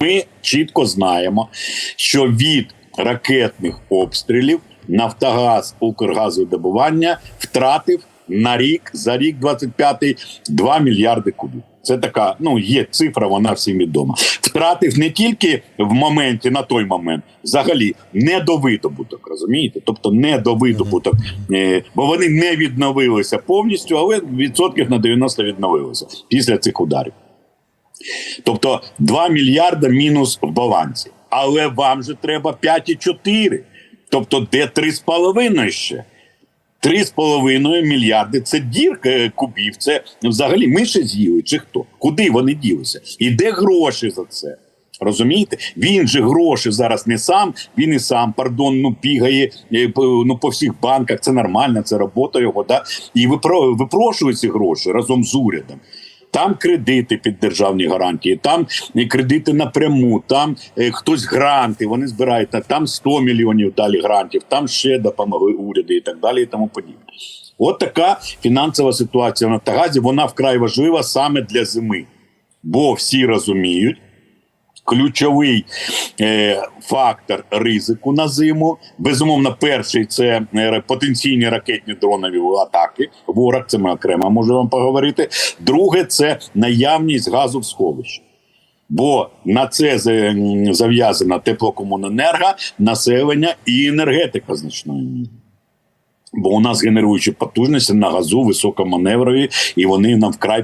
Ми чітко знаємо, що від ракетних обстрілів Нафтогаз Укргазодобування втратив на рік за рік 25 2 мільярди кубів. Це така, ну є цифра, вона всім відома. Втратив не тільки в моменті, на той момент, взагалі недовидобуток, розумієте? Тобто недовидобуток, е, бо вони не відновилися повністю, але відсотків на 90 відновилися після цих ударів. Тобто 2 мільярда мінус в балансі. Але вам же треба 5,4. Тобто, де 3,5 ще? 3,5 мільярди це дірка е, кубів. Це взагалі ми ще з'їли, чи хто? Куди вони ділися? І де гроші за це? Розумієте? Він же гроші зараз не сам, він і сам, пардон, ну бігає е, ну, по всіх банках. Це нормально, це робота його. Да? І випро- випрошує ці гроші разом з урядом. Там кредити під державні гарантії, там кредити напряму, там е, хтось гранти, вони збирають там 100 мільйонів далі грантів, там ще допомогли уряди і так далі, і тому подібне. От така фінансова ситуація на Тагазі. вона вкрай важлива саме для зими, бо всі розуміють. Ключовий е, фактор ризику на зиму. Безумовно, перший це е, потенційні ракетні дронові атаки. Ворог, це ми окремо можу вам поговорити. Друге, це наявність газу в сховищі. Бо на це зав'язана теплокомуненерго, населення і енергетика значною мірою. Бо у нас генеруючі потужності на газу високоманеврові, і вони нам вкрай